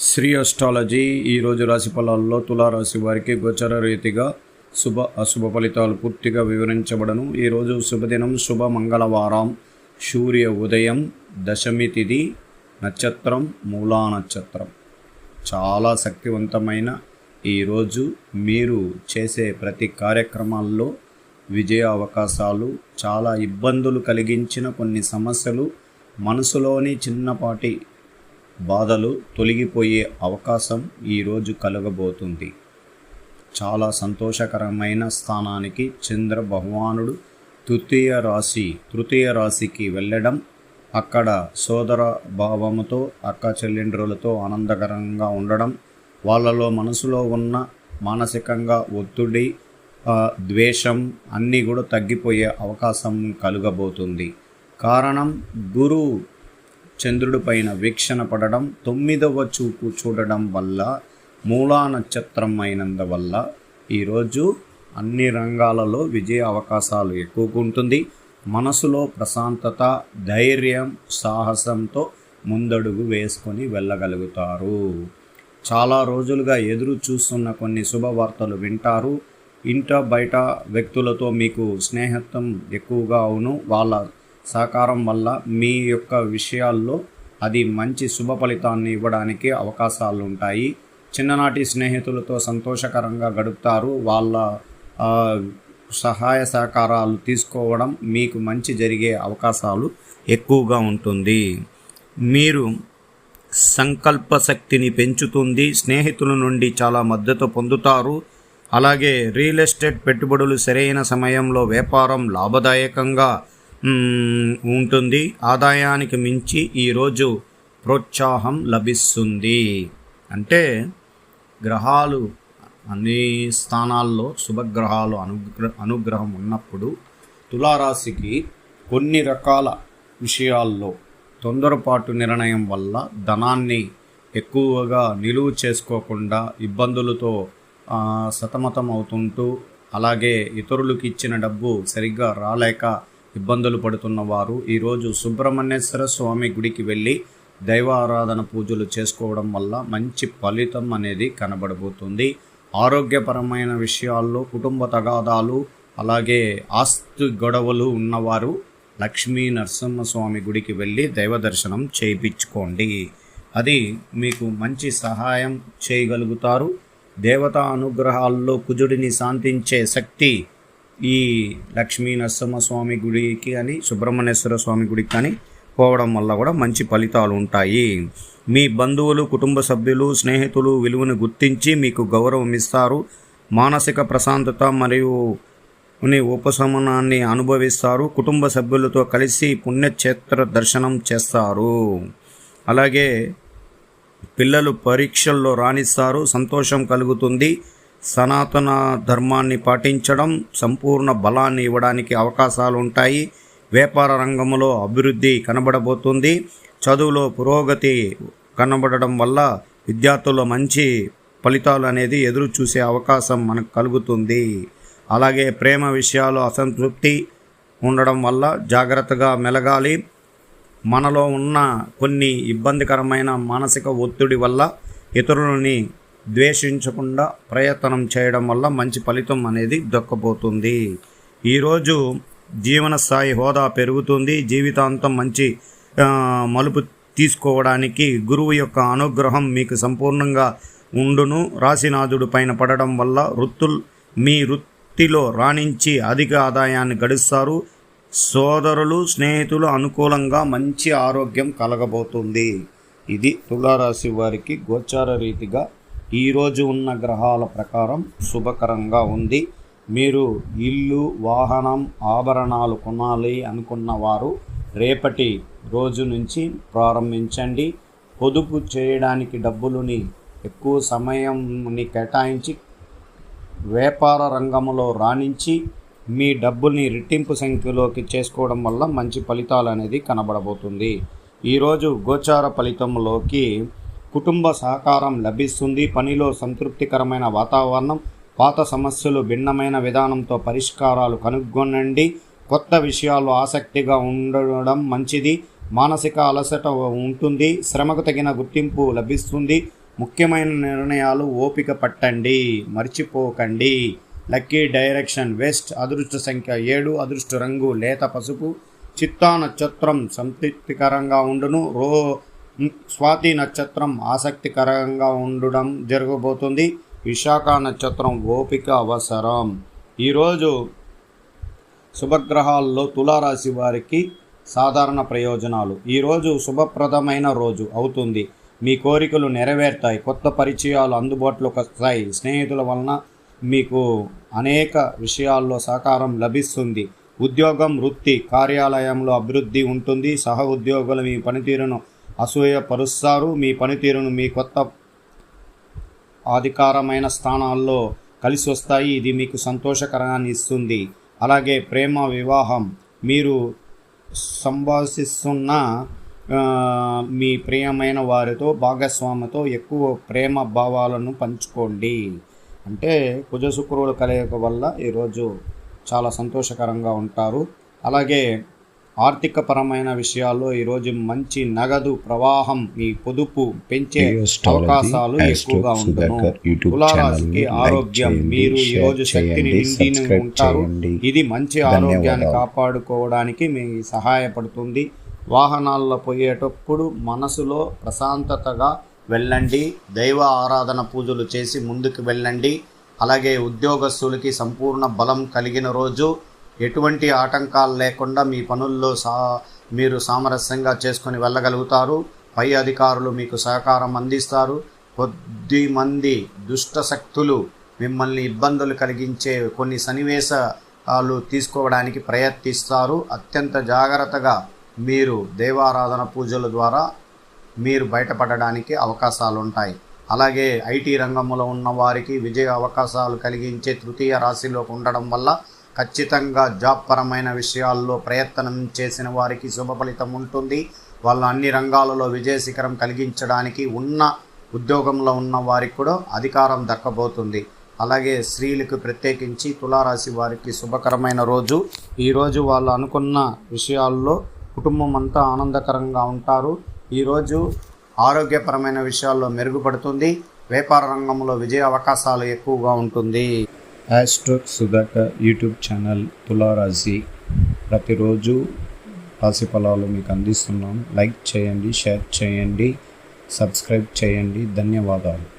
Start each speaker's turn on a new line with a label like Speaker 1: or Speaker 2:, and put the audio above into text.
Speaker 1: Shri astrology ఈరోజు రాశి ఫలాల్లో తులారాశి వారికి గోచర రీతిగా శుభ అశుభ ఫలితాలు పూర్తిగా వివరించబడను. ఈరోజు శుభదినం శుభ మంగళవారం సూర్య ఉదయం దశమి తిథి నక్షత్రం మూలా నక్షత్రం. చాలా శక్తివంతమైన ఈరోజు మీరు చేసే ప్రతి కార్యక్రమాల్లో విజయ అవకాశాలు చాలా ఇబ్బందులు కలిగించిన కొన్ని సమస్యలు మనసులోని చిన్నపాటి బాధలు తొలగిపోయే అవకాశం ఈరోజు కలగబోతుంది. చాలా సంతోషకరమైన స్థానానికి చంద్ర భగవానుడు తృతీయ రాశి తృతీయ రాశికి వెళ్ళడం అక్కడ సోదర భావముతో అక్క చెల్లెండ్రులతో ఆనందకరంగా ఉండడం వాళ్ళలో మనసులో ఉన్న మానసికంగా ఒత్తిడి ద్వేషం అన్నీ కూడా తగ్గిపోయే అవకాశం కలుగబోతుంది. కారణం గురువు చంద్రుడి పైన వీక్షణ పడడం తొమ్మిదవ చూపు చూడడం వల్ల మూలా నక్షత్రం అయినందువల్ల ఈరోజు అన్ని రంగాలలో విజయ అవకాశాలు ఎక్కువగా ఉంటుంది. మనసులో ప్రశాంతత ధైర్యం సాహసంతో ముందడుగు వేసుకొని వెళ్ళగలుగుతారు. చాలా రోజులుగా ఎదురు చూస్తున్న కొన్ని శుభవార్తలు వింటారు. ఇంట బయట వ్యక్తులతో మీకు స్నేహత్వం ఎక్కువగా అవును. వాళ్ళ సహకారం వల్ల మీ యొక్క విషయాల్లో అది మంచి శుభ ఫలితాన్ని ఇవ్వడానికి అవకాశాలు ఉంటాయి చిన్ననాటి స్నేహితులతో సంతోషకరంగా గడుపుతారు. వాళ్ళ సహాయ సహకారాలు తీసుకోవడం మీకు మంచి జరిగే అవకాశాలు ఎక్కువగా ఉంటుంది. మీరు సంకల్ప శక్తిని పెంచుతుంది స్నేహితుల నుండి చాలా మద్దతు పొందుతారు. అలాగే రియల్ ఎస్టేట్ పెట్టుబడులు సరైన సమయంలో వ్యాపారం లాభదాయకంగా ఉంటుంది. ఆదాయానికి మించి ఈరోజు ప్రోత్సాహం లభిస్తుంది. అంటే గ్రహాలు అన్ని స్థానాల్లో శుభగ్రహాలు అనుగ్ర అనుగ్రహం ఉన్నప్పుడు తులారాశికి కొన్ని రకాల విషయాల్లో తొందరపాటు నిర్ణయం వల్ల ధనాన్ని ఎక్కువగా నిలువ చేసుకోకుండా ఇబ్బందులతో సతమతం అవుతుంటూ అలాగే ఇతరులకు ఇచ్చిన డబ్బు సరిగ్గా రాలేక ఇబ్బందులు పడుతున్న వారు ఈరోజు సుబ్రహ్మణ్యేశ్వర స్వామి గుడికి వెళ్ళి దైవ ఆరాధన పూజలు చేసుకోవడం వల్ల మంచి ఫలితం అనేది కనబడబోతుంది. ఆరోగ్యపరమైన విషయాల్లో కుటుంబ తగాదాలు అలాగే ఆస్తి గొడవలు ఉన్నవారు లక్ష్మీ నరసింహస్వామి గుడికి వెళ్ళి దైవ దర్శనం చేయించుకోండి. అది మీకు మంచి సహాయం చేయగలుగుతారు. దేవతా అనుగ్రహాల్లో కుజుడిని శాంతించే శక్తి ఈ లక్ష్మీ నరసింహస్వామి గుడికి అని సుబ్రహ్మణ్యేశ్వర స్వామి గుడికి కానీ పోవడం వల్ల కూడా మంచి ఫలితాలు ఉంటాయి. మీ బంధువులు కుటుంబ సభ్యులు స్నేహితులు విలువను గుర్తించి మీకు గౌరవం ఇస్తారు. మానసిక ప్రశాంతత మరియు ఉపశమనాన్ని అనుభవిస్తారు. కుటుంబ సభ్యులతో కలిసి పుణ్యక్షేత్ర దర్శనం చేస్తారు. అలాగే పిల్లలు పరీక్షల్లో రాణిస్తారు. సంతోషం కలుగుతుంది. సనాతన ధర్మాన్ని పాటించడం సంపూర్ణ బలాన్ని ఇవ్వడానికి అవకాశాలు ఉంటాయి వ్యాపార రంగంలో అభివృద్ధి కనబడబోతుంది. చదువులో పురోగతి కనబడడం వల్ల విద్యార్థుల్లో మంచి ఫలితాలు అనేది ఎదురు చూసే అవకాశం మనకు కలుగుతుంది. అలాగే ప్రేమ విషయాలు అసంతృప్తి ఉండడం వల్ల జాగ్రత్తగా మెలగాలి. మనలో ఉన్న కొన్ని ఇబ్బందికరమైన మానసిక ఒత్తిడి వల్ల ఇతరులని ద్వేషించకుండా ప్రయత్నం చేయడం వల్ల మంచి ఫలితం అనేది దక్కబోతుంది. ఈరోజు జీవనస్థాయి హోదా పెరుగుతుంది. జీవితాంతం మంచి మలుపు తీసుకోవడానికి గురువు యొక్క అనుగ్రహం మీకు సంపూర్ణంగా ఉండును. రాశినాథుడు పైన పడడం వల్ల వృత్తుల్ మీ వృత్తిలో రాణించి అధిక ఆదాయాన్ని గడిస్తారు. సోదరులు స్నేహితులు అనుకూలంగా మంచి ఆరోగ్యం కలగబోతుంది. ఇది తులారాశి వారికి గోచార రీతిగా ఈరోజు ఉన్న గ్రహాల ప్రకారం శుభకరంగా ఉంది. మీరు ఇల్లు వాహనం ఆభరణాలు కొనాలి అనుకున్న వారు రేపటి రోజు నుంచి ప్రారంభించండి. పొదుపు చేయడానికి డబ్బులని ఎక్కువ సమయంని కేటాయించి వ్యాపార రంగంలో రాణించి మీ డబ్బుల్ని రెట్టింపు సంఖ్యలోకి చేసుకోవడం వల్ల మంచి ఫలితాలు అనేది కనబడబోతుంది ఈరోజు గోచార ఫలితంలోకి కుటుంబ సహకారం లభిస్తుంది. పనిలో సంతృప్తికరమైన వాతావరణం పాత సమస్యలు భిన్నమైన విధానంతో పరిష్కారాలు కనుగొనండి కొత్త విషయాలు ఆసక్తిగా ఉండడం మంచిది. మానసిక అలసట ఉంటుంది. శ్రమకు తగిన గుర్తింపు లభిస్తుంది. ముఖ్యమైన నిర్ణయాలు ఓపిక పట్టండి. మర్చిపోకండి. Lucky direction west. అదృష్ట సంఖ్య ఏడు. అదృష్ట రంగు లేత పసుపు. చిత్తా నక్షత్రం సంతృప్తికరంగా ఉండును. రో స్వాతి నక్షత్రం ఆసక్తికరంగా ఉండడం జరగబోతుంది. విశాఖ నక్షత్రం ఓపిక అవసరం. ఈరోజు శుభగ్రహాల్లో తులారాశి వారికి సాధారణ ప్రయోజనాలు. ఈరోజు శుభప్రదమైన రోజు అవుతుంది. మీ కోరికలు నెరవేరుతాయి. కొత్త పరిచయాలు అందుబాటులోకి వస్తాయి. స్నేహితుల వలన మీకు అనేక విషయాల్లో సహకారం లభిస్తుంది. ఉద్యోగం వృత్తి కార్యాలయంలో అభివృద్ధి ఉంటుంది. సహ ఉద్యోగులు మీ పనితీరును అసూయపరుస్తారు మీ పనితీరును మీ కొత్త అధికారమైన స్థానాల్లో కలిసి వస్తాయి. ఇది మీకు సంతోషకరాన్ని ఇస్తుంది. అలాగే ప్రేమ వివాహం. మీరు సంభాషిస్తున్న మీ ప్రియమైన వారితో భాగస్వామితో ఎక్కువ ప్రేమ భావాలను పంచుకోండి. అంటే కుజ శుక్రువుల కలయిక వల్ల ఈరోజు చాలా సంతోషకరంగా ఉంటారు. అలాగే ఆర్థిక పరమైన విషయాల్లో ఈరోజు మంచి నగదు ప్రవాహం మీ పొదుపు పెంచే అవకాశాలు ఎక్కువగా
Speaker 2: YouTube
Speaker 1: తులారాశికి ఆరోగ్యం మీరు ఈ
Speaker 2: share
Speaker 1: రోజు శక్తిని
Speaker 2: చేయండి,
Speaker 1: నిండి
Speaker 2: subscribe
Speaker 1: ఉంటారు. ఇది మంచి ఆరోగ్యాన్ని. కాపాడుకోవడానికి మీకు సహాయపడుతుంది. వాహనాల్లో పోయేటప్పుడు మనసులో ప్రశాంతతగా వెళ్ళండి. దైవ ఆరాధన పూజలు చేసి ముందుకు వెళ్ళండి. అలాగే ఉద్యోగస్తులకి సంపూర్ణ బలం కలిగిన రోజు ఎటువంటి ఆటంకాలు లేకుండా మీ పనుల్లో సా మీరు సామరస్యంగా చేసుకొని వెళ్ళగలుగుతారు. పై అధికారులు మీకు సహకారం అందిస్తారు. కొద్ది మంది దుష్ట శక్తులు మిమ్మల్ని ఇబ్బందులు కలిగించే కొన్ని సన్నివేశాలు తీసుకోవడానికి ప్రయత్నిస్తారు. అత్యంత జాగ్రత్తగా మీరు దేవారాధన పూజల ద్వారా మీరు బయటపడడానికి అవకాశాలు ఉంటాయి అలాగే ఐటీ రంగంలో ఉన్న వారికి విజయ అవకాశాలు కలిగించే తృతీయ రాశిలో ఉండడం వల్ల ఖచ్చితంగా జాబ్ పరమైన విషయాల్లో ప్రయత్నం చేసిన వారికి శుభ ఫలితం ఉంటుంది. వాళ్ళు అన్ని రంగాలలో విజయ శిఖరం కలిగించడానికి ఉన్న ఉద్యోగంలో ఉన్న వారికి కూడా అధికారం దక్కబోతుంది. అలాగే స్త్రీలకు ప్రత్యేకించి తులారాశి వారికి శుభకరమైన రోజు. ఈరోజు వాళ్ళు అనుకున్న విషయాల్లో కుటుంబం అంతా ఆనందకరంగా ఉంటారు. ఈరోజు ఆరోగ్యపరమైన విషయాల్లో మెరుగుపడుతుంది. వ్యాపార రంగంలో విజయ అవకాశాలు ఎక్కువగా ఉంటుంది. యాస్ట్రోక్ సుధాకర్ యూట్యూబ్ ఛానల్ తులారాశి ప్రతిరోజు రాశి ఫలాలు మీకు అందిస్తున్నాం. లైక్ చేయండి షేర్ చేయండి సబ్స్క్రైబ్ చేయండి. ధన్యవాదాలు.